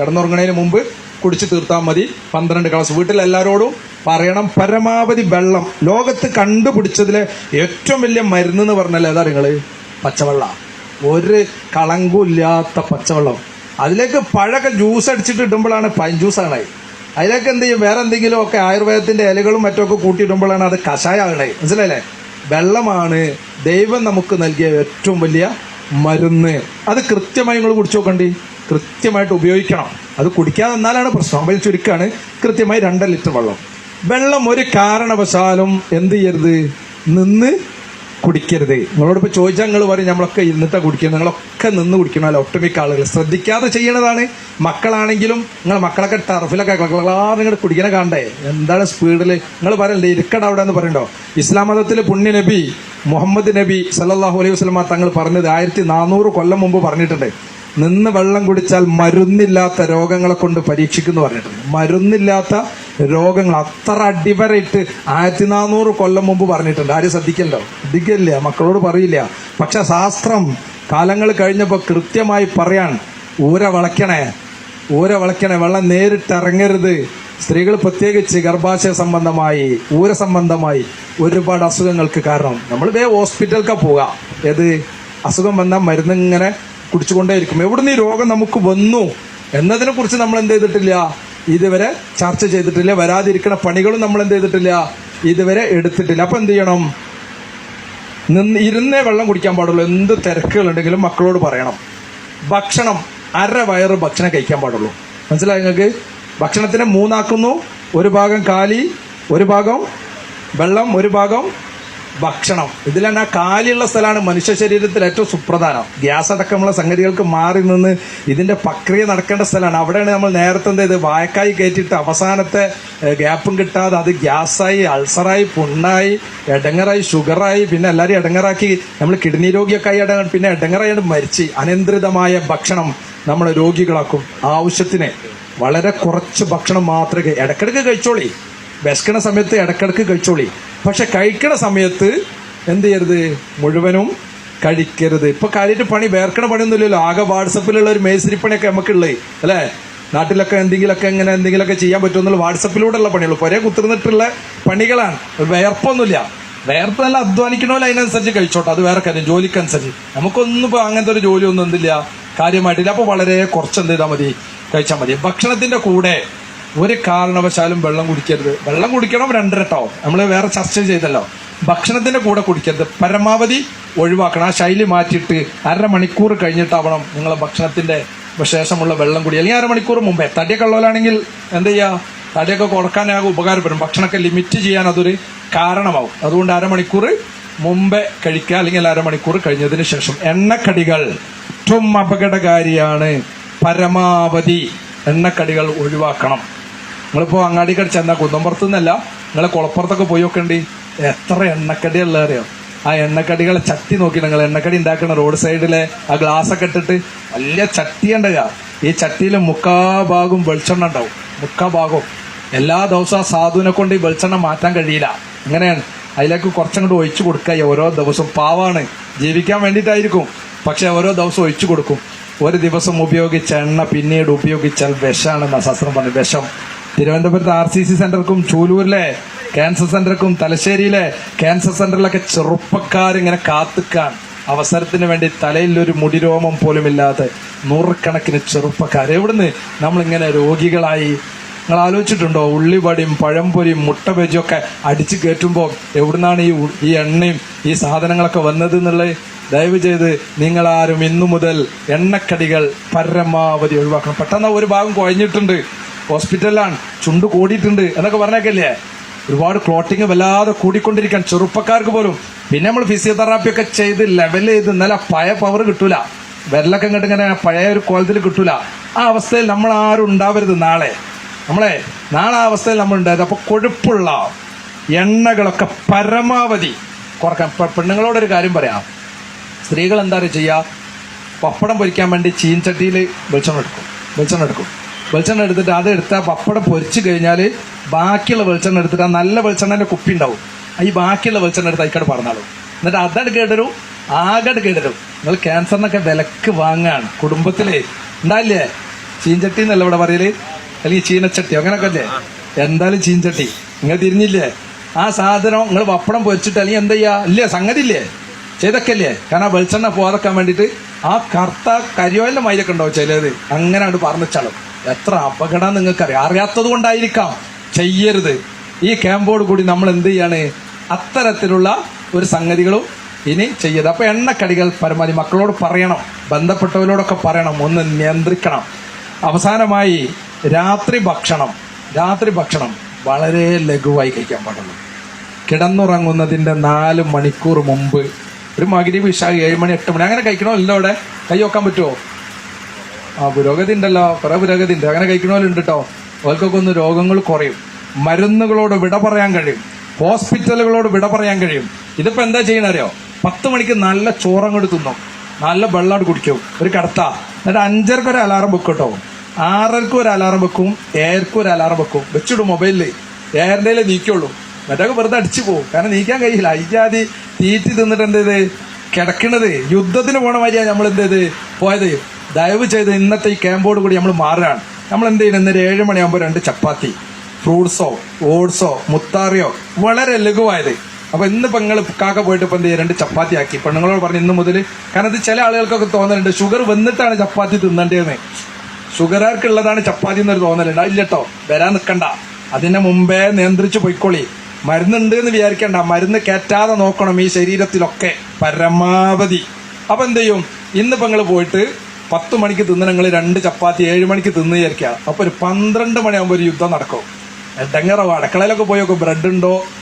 കിടന്നുറങ്ങണതിന് മുമ്പ് കുടിച്ചു തീർത്താൽ മതി. പന്ത്രണ്ട് ഗ്ലാസ് വീട്ടിൽ എല്ലാവരോടും പറയണം പരമാവധി വെള്ളം. ലോകത്ത് കണ്ടുപിടിച്ചതിലെ ഏറ്റവും വലിയ മരുന്ന് എന്ന് പറഞ്ഞാൽ ഏതാ നിങ്ങൾ പച്ചവെള്ളം. ഒരു കളങ്കുമില്ലാത്ത പച്ചവെള്ളം. അതിലേക്ക് പഴമൊക്കെ ജ്യൂസ് അടിച്ചിട്ട് ഇടുമ്പോഴാണ് പൈൻ ജ്യൂസാണ് അതിലേക്ക് എന്ത് ചെയ്യും? വേറെ എന്തെങ്കിലും ഒക്കെ ആയുർവേദത്തിന്റെ ഇലകളും മറ്റൊക്കെ കൂട്ടിയിടുമ്പോഴാണ് അത് കഷായമാകണേ മനസ്സിലല്ലേ വെള്ളമാണ് ദൈവം നമുക്ക് നൽകിയ ഏറ്റവും വലിയ മരുന്ന്. അത് കൃത്യമായി നിങ്ങൾ കുടിച്ചു നോക്കണ്ടി. കൃത്യമായിട്ട് ഉപയോഗിക്കണം. അത് കുടിക്കാതെ എന്നാലാണ് പ്രശ്നം. വലിയ ചുരുക്കാണ്. കൃത്യമായി രണ്ട് ലിറ്റർ വെള്ളം. വെള്ളം ഒരു കാരണവശാലും എന്ത് ചെയ്യരുത്? നിന്ന് കുടിക്കരുത്. നിങ്ങളോട് ഇപ്പൊ ചോദിച്ചാൽ നിങ്ങൾ പറയും നമ്മളൊക്കെ ഇരുന്നിട്ടാ കുടിക്കുന്നത്. നിങ്ങളൊക്കെ നിന്ന് കുടിക്കണമല്ലോ ഒട്ടുമിക്ക ആളുകൾ ശ്രദ്ധിക്കാതെ ചെയ്യണതാണ്. മക്കളാണെങ്കിലും നിങ്ങൾ മക്കളൊക്കെ ടർഫിലൊക്കെ നിങ്ങൾ കുടിക്കണ കാണണ്ടേ എന്താണ് സ്പീഡിൽ നിങ്ങൾ പറയണ്ടേ ഇരിക്കട അവിടെ എന്ന് പറയണ്ടോ? ഇസ്ലാം മതത്തിൽ പുണ്യ നബി മുഹമ്മദ് നബി സല്ലല്ലാഹു അലൈഹി വസ്ലമ തങ്ങൾ പറഞ്ഞത് ആയിരത്തി നാനൂറ് കൊല്ലം മുമ്പ് പറഞ്ഞിട്ടുണ്ട്. നിന്ന് വെള്ളം കുടിച്ചാൽ മരുന്നില്ലാത്ത രോഗങ്ങളെ കൊണ്ട് പരീക്ഷിക്കുന്നു പറഞ്ഞിട്ടുണ്ട്. മരുന്നില്ലാത്ത രോഗങ്ങൾ അത്ര അടിവരയിട്ട് ആയിരത്തി നാനൂറ് കൊല്ലം മുമ്പ് പറഞ്ഞിട്ടുണ്ട്. ആരും ശ്രദ്ധിക്കല്ലോ? ശ്രദ്ധിക്കില്ല മക്കളോട് പറയില്ല. പക്ഷെ ശാസ്ത്രം കാലങ്ങൾ കഴിഞ്ഞപ്പോൾ കൃത്യമായി പറയാൻ ഊര വളയ്ക്കണേ ഊര വളയ്ക്കണേ വെള്ളം നേരിട്ടിറങ്ങരുത് സ്ത്രീകൾ പ്രത്യേകിച്ച് ഗർഭാശയ സംബന്ധമായി ഊര സംബന്ധമായി ഒരുപാട് അസുഖങ്ങൾക്ക് കാരണം. നമ്മൾ വേ ഹോസ്പിറ്റലിലേക്ക് പോകാം. ഏത്? അസുഖം വന്നാൽ മരുന്ന് ഇങ്ങനെ കുടിച്ചുകൊണ്ടേയിരിക്കും. എവിടുന്ന് ഈ രോഗം നമുക്ക് വന്നു? എന്നതിനെ കുറിച്ച് നമ്മൾ എന്ത് ചെയ്തിട്ടില്ല? ഇതുവരെ ചർച്ച ചെയ്തിട്ടില്ല. വരാതിരിക്കുന്ന പണികളും നമ്മൾ എന്ത് ചെയ്തിട്ടില്ല? ഇതുവരെ എടുത്തിട്ടില്ല. അപ്പൊ എന്ത് ചെയ്യണം? നിന്ന് ഇരുന്നേ വെള്ളം കുടിക്കാൻ പാടുള്ളൂ. എന്ത് തിരക്കുകളുണ്ടെങ്കിലും മക്കളോട് പറയണം. ഭക്ഷണം അര വയറ് ഭക്ഷണം കഴിക്കാൻ പാടുള്ളൂ. മനസ്സിലായി നിങ്ങൾക്ക്? ഭക്ഷണത്തിനെ മൂന്നാക്കുന്നു. ഒരു ഭാഗം കാലി ഒരു ഭാഗം വെള്ളം ഒരു ഭാഗം ഭക്ഷണം. തന്നെ ആ കാലിയുള്ള സ്ഥലമാണ് മനുഷ്യ ശരീരത്തിൽ ഏറ്റവും സുപ്രധാനം. ഗ്യാസ് അടക്കമുള്ള സംഗതികൾക്ക് മാറി നിന്ന് ഇതിന്റെ പ്രക്രിയ നടക്കേണ്ട സ്ഥലമാണ്. അവിടെയാണ് നമ്മൾ നേരത്തെ എന്ത് ചെയ്ത് വായക്കായി കയറ്റിയിട്ട് അവസാനത്തെ ഗ്യാപ്പും കിട്ടാതെ അത് ഗ്യാസായി അൾസറായി പുണ്ണായി എടങ്ങറായി ഷുഗറായി പിന്നെ എല്ലാവരും എടങ്ങറാക്കി നമ്മൾ കിഡ്നി രോഗിയൊക്കെ ആയി എടങ്ങ പിന്നെ എടങ്ങറായിട്ട് മരിച്ച്. അനിയന്ത്രിതമായ ഭക്ഷണം നമ്മളെ രോഗികളാക്കും. ആവശ്യത്തിന് വളരെ കുറച്ച് ഭക്ഷണം മാത്രമേ ഇടക്കിടക്ക് കഴിച്ചോളി. വിശക്കണ സമയത്ത് ഇടക്കിടക്ക് കഴിച്ചോളി. പക്ഷെ കഴിക്കണ സമയത്ത് എന്ത് ചെയ്യരുത്? മുഴുവനും കഴിക്കരുത്. ഇപ്പൊ കാര്യമായിട്ട് പണി വേർക്കണ പണിയൊന്നുമില്ലല്ലോ. ആകെ വാട്സപ്പിലുള്ള ഒരു മേസ്തിരി പണിയൊക്കെ നമുക്കുള്ളേ അല്ലേ? നാട്ടിലൊക്കെ എന്തെങ്കിലുമൊക്കെ ഇങ്ങനെ എന്തെങ്കിലുമൊക്കെ ചെയ്യാൻ പറ്റുമെന്നുള്ള വാട്സപ്പിലൂടെ ഉള്ള പണിയുള്ളൂ. പൊരേ കുത്തിർന്നിട്ടുള്ള പണികളാണ്. വേർപ്പൊന്നുമില്ല. വേർപ്പ് നല്ല അധ്വാനിക്കണമല്ലോ അതിനനുസരിച്ച് കഴിച്ചോട്ടെ. അത് വേറെ കാര്യം. ജോലിക്കനുസരിച്ച്. നമുക്കൊന്നും ഇപ്പൊ അങ്ങനത്തെ ഒരു ജോലി ഒന്നും എന്തില്ല. കാര്യമായിട്ടില്ല. അപ്പൊ വളരെ കുറച്ച് എന്ത് ചെയ്താൽ മതി? കഴിച്ചാൽ മതി. ഭക്ഷണത്തിന്റെ കൂടെ ഒരു കാരണവശാലും വെള്ളം കുടിക്കരുത്. വെള്ളം കുടിക്കണം രണ്ടരട്ടോ നമ്മൾ വേറെ ചർച്ച ചെയ്തല്ലോ. ഭക്ഷണത്തിന്റെ കൂടെ കുടിക്കരുത്. പരമാവധി ഒഴിവാക്കണം. ആ ശൈലി മാറ്റിയിട്ട് അരമണിക്കൂർ കഴിഞ്ഞിട്ടാവണം നിങ്ങൾ ഭക്ഷണത്തിന്റെ ശേഷമുള്ള വെള്ളം കുടി. അല്ലെങ്കിൽ അരമണിക്കൂർ മുമ്പേ. തടിയൊക്കെ ഉള്ളവരാണെങ്കിൽ എന്ത് ചെയ്യുക തടിയൊക്കെ കുറക്കാനാകും ഉപകാരപ്പെടും. ഭക്ഷണമൊക്കെ ലിമിറ്റ് ചെയ്യാൻ അതൊരു കാരണമാവും. അതുകൊണ്ട് അരമണിക്കൂർ മുമ്പേ കഴിക്കുക. അല്ലെങ്കിൽ അരമണിക്കൂർ കഴിഞ്ഞതിന് ശേഷം. എണ്ണക്കടികൾ ഏറ്റവും അപകടകാരിയാണ്. പരമാവധി എണ്ണക്കടികൾ ഒഴിവാക്കണം. നിങ്ങളിപ്പോ അങ്ങാടിക്കടി ചെന്ന കുന്നമ്പുറത്ത് നിന്നല്ല നിങ്ങൾ കുളപ്പുറത്തൊക്കെ പോയി നോക്കണ്ടി. എത്ര എണ്ണക്കടി ഉള്ള ആ എണ്ണക്കടികളെ ചട്ടി നോക്കി നിങ്ങൾ എണ്ണക്കടി ഉണ്ടാക്കുന്ന റോഡ് സൈഡിലെ ആ ഗ്ലാസ് ഒക്കെ ഇട്ടിട്ട് വലിയ ചട്ടി ഈ ചട്ടിയിൽ മുക്കാ ഭാഗവും വെളിച്ചെണ്ണ ഉണ്ടാവും. മുക്കാ ഭാഗവും. എല്ലാ ദിവസവും ആ സാധുവിനെ കൊണ്ട് ഈ വെളിച്ചെണ്ണ മാറ്റാൻ കഴിയില്ല. അങ്ങനെയാണ് അതിലേക്ക് കുറച്ചങ്ങോട്ട് ഒഴിച്ചു കൊടുക്കുക. ഓരോ ദിവസവും പാവാണ്. ജീവിക്കാൻ വേണ്ടിയിട്ടായിരിക്കും. പക്ഷെ ഓരോ ദിവസവും ഒഴിച്ചു കൊടുക്കും. ഒരു ദിവസം ഉപയോഗിച്ച എണ്ണ പിന്നീട് ഉപയോഗിച്ചാൽ വിഷമാണ് ശാസ്ത്രം പറഞ്ഞു വിഷം. തിരുവനന്തപുരത്ത് ആർ സി സി സെന്റർക്കും ചൂലൂരിലെ ക്യാൻസർ സെന്റർക്കും തലശ്ശേരിയിലെ ക്യാൻസർ സെന്ററിലൊക്കെ ചെറുപ്പക്കാരിങ്ങനെ കാത്തുക്കാൻ അവസരത്തിന് വേണ്ടി തലയിൽ ഒരു മുടിരോമം പോലും ഇല്ലാതെ നൂറുകണക്കിന് ചെറുപ്പക്കാർ. എവിടുന്ന് നമ്മളിങ്ങനെ രോഗികളായി നിങ്ങൾ ആലോചിച്ചിട്ടുണ്ടോ? ഉള്ളിവടിയും പഴംപൊരിയും മുട്ട ഒക്കെ അടിച്ച് കയറ്റുമ്പോൾ എവിടുന്നാണ് ഈ ഈ എണ്ണയും ഈ സാധനങ്ങളൊക്കെ വന്നത് എന്നുള്ളത് ദയവ് ചെയ്ത് നിങ്ങളാരും ഇന്നു മുതൽ എണ്ണക്കടികൾ പരമാവധി ഒഴിവാക്കണം. പെട്ടെന്ന് ഒരു ഭാഗം കുഴഞ്ഞിട്ടുണ്ട്. ഹോസ്പിറ്റലിലാണ്. ചുണ്ട് കൂടിയിട്ടുണ്ട് എന്നൊക്കെ പറഞ്ഞേക്കല്ലേ? ഒരുപാട് ക്ലോട്ടിങ് വല്ലാതെ കൂടിക്കൊണ്ടിരിക്കാൻ ചെറുപ്പക്കാർക്ക് പോലും. പിന്നെ നമ്മൾ ഫിസിയോതെറാപ്പി ഒക്കെ ചെയ്ത് ലെവൽ ചെയ്ത് ഇന്നലെ പഴയ പവർ കിട്ടൂല. വിരലൊക്കെ ഇങ്ങോട്ട് ഇങ്ങനെ പഴയ ഒരു കോലത്തിൽ കിട്ടൂല. ആ അവസ്ഥയിൽ നമ്മൾ ആരും ഉണ്ടാവരുത് നാളെ. നമ്മളെ നാളെ ആ അവസ്ഥയിൽ നമ്മൾ ഉണ്ടായത് അപ്പൊ കൊഴുപ്പുള്ള എണ്ണകളൊക്കെ പരമാവധി പെണ്ണുങ്ങളോട് പെണ്ണുങ്ങളോടൊരു കാര്യം പറയാം. സ്ത്രീകൾ എന്താ ചെയ്യുക? പപ്പടം പൊരിക്കാൻ വേണ്ടി ചീൻചട്ടിയിൽ വെളിച്ചെണ്ണ എടുക്കും. വെളിച്ചെണ്ണ എടുക്കും. വെളിച്ചെണ്ണ എടുത്തിട്ട് അത് എടുത്താൽ പപ്പടം പൊരിച്ചു കഴിഞ്ഞാൽ ബാക്കിയുള്ള വെളിച്ചെണ്ണ എടുത്തിട്ട് ആ നല്ല വെളിച്ചെണ്ണന്റെ കുപ്പി ഉണ്ടാവും. ഈ ബാക്കിയുള്ള വെളിച്ചെണ്ണ എടുത്ത് അയക്കാട് പറഞ്ഞാളും എന്നിട്ട് അതട് കേട്ടരും ആകട് കേട്ടരും നിങ്ങൾ ക്യാൻസറിനൊക്കെ വിലക്ക് വാങ്ങാണ് കുടുംബത്തിലേ. ഉണ്ടായില്ലേ? ചീഞ്ചട്ടി എന്നല്ല ഇവിടെ പറയൽ? അല്ലെങ്കിൽ ചീനച്ചട്ടി അങ്ങനെയൊക്കെ അല്ലേ? എന്തായാലും ചീഞ്ചട്ടി. നിങ്ങൾ തിരിഞ്ഞില്ലേ? ആ സാധനം നിങ്ങൾ പപ്പടം പൊരിച്ചിട്ട് അല്ലെങ്കിൽ എന്താ ചെയ്യാ? ഇല്ലേ സംഗതി ഇല്ലേ? ചെയ്തൊക്കെയല്ലേ കാരണം ആ വെളിച്ചെണ്ണ പോകാതെക്കാൻ വേണ്ടിയിട്ട് ആ കറുത്ത കരിയോലിന്റെ മൈലൊക്കെ ഉണ്ടാവും ചിലത്. അങ്ങനെ അങ്ങോട്ട് പറഞ്ഞാലും എത്ര അപകടം നിങ്ങൾക്കറിയാം? അറിയാത്തത് കൊണ്ടായിരിക്കാം. ചെയ്യരുത്. ഈ ക്യാമ്പോട് കൂടി നമ്മൾ എന്ത് ചെയ്യാണ്? അത്തരത്തിലുള്ള ഒരു സംഗതികളും ഇനി ചെയ്യരുത്. അപ്പോൾ എണ്ണക്കടികൾ പരമാവധി മക്കളോട് പറയണം. ബന്ധപ്പെട്ടവരോടൊക്കെ പറയണം. ഒന്ന് നിയന്ത്രിക്കണം. അവസാനമായി രാത്രി ഭക്ഷണം. രാത്രി ഭക്ഷണം വളരെ ലഘുവായി കഴിക്കാൻ പാടുള്ളൂ. കിടന്നുറങ്ങുന്നതിന്റെ നാല് മണിക്കൂർ മുമ്പ്. ഒരു മകിരി വിഷ ഏഴ് മണി എട്ട് മണി അങ്ങനെ കഴിക്കണോ? ഇല്ല അവിടെ? കൈ വെക്കാൻ പറ്റുമോ ആ പുരോഗതി ഉണ്ടല്ലോ. കുറെ പുരോഗതി ഉണ്ട്. അങ്ങനെ കഴിക്കണമല്ലോ കേട്ടോ അവർക്കൊക്കെ ഒന്ന് രോഗങ്ങൾ കുറയും. മരുന്നുകളോട് വിട പറയാൻ കഴിയും. ഹോസ്പിറ്റലുകളോട് വിട പറയാൻ കഴിയും. ഇതിപ്പോ എന്താ ചെയ്യണറിയോ പത്ത് മണിക്ക് നല്ല ചോറങ്ങോട്ട് തിന്നും. നല്ല വെള്ളം കുടിക്കും. ഒരു കടത്ത. എന്നിട്ട് അഞ്ചരക്ക് ഒരു അലാറം വെക്കും കേട്ടോ ആറരക്ക് ഒരു അലാറം വെക്കും. ഏഴരക്ക് ഒരു അലാറം വെക്കും. വെച്ചിടും മൊബൈലിൽ ഏറിന്റെ നീക്കുള്ളൂ. മറ്റൊക്കെ വെറുതെ അടിച്ചു പോകും. കാരണം നീക്കാൻ കഴിയില്ല. അയ്യാതി തീറ്റി തിന്നിട്ട് എന്ത് ചെയ്ത്? കിടക്കണത്. യുദ്ധത്തിന് പോണ മാതിരിയാണ് നമ്മൾ എന്ത് ചെയ്ത്? പോയത്. ദയവ് ചെയ്ത് ഇന്നത്തെ ഈ ക്യാമ്പോട് കൂടി നമ്മൾ മാറുകയാണ്. നമ്മൾ എന്ത് ചെയ്യണം ഇന്നൊരു ഏഴ് മണിയാകുമ്പോൾ രണ്ട് ചപ്പാത്തി ഫ്രൂട്ട്സോ ഓട്സോ മുത്താറിയോ വളരെ ലഘുവായത്. അപ്പൊ ഇന്ന് പെങ്ങൾ കാക്ക പോയിട്ട് ഇപ്പൊ എന്ത് ചെയ്യുക രണ്ട് ചപ്പാത്തി ആക്കി. പെണ്ണുങ്ങളോട് പറഞ്ഞു ഇന്ന് മുതൽ കാരണം ഇത് ചില ആളുകൾക്കൊക്കെ തോന്നലുണ്ട് ഷുഗർ വന്നിട്ടാണ് ചപ്പാത്തി തിന്നേണ്ടതെന്ന് ഷുഗറുകാർക്കുള്ളതാണ് ചപ്പാത്തി എന്നൊരു തോന്നലുണ്ട്. ഇല്ല കേട്ടോ വരാൻ നിൽക്കണ്ട അതിനെ മുമ്പേ നിയന്ത്രിച്ച് പോയിക്കോളി. മരുന്നുണ്ട് എന്ന് വിചാരിക്കണ്ട. മരുന്ന് കയറ്റാതെ നോക്കണം ഈ ശരീരത്തിലൊക്കെ പരമാവധി. അപ്പൊ എന്ത് ചെയ്യും? ഇന്നിപ്പോ നിങ്ങൾ പോയിട്ട് പത്ത് മണിക്ക് തിന്ന് നിങ്ങൾ രണ്ട് ചപ്പാത്തി ഏഴ് മണിക്ക് തിന്ന് വിചാരിക്കുക അപ്പോൾ ഒരു പന്ത്രണ്ട് മണിയാകുമ്പോൾ ഒരു യുദ്ധം നടക്കും. ഡെങ്ങറോ അടുക്കളയിലൊക്കെ പോയൊക്കെ ബ്രെഡ് ഉണ്ടോ?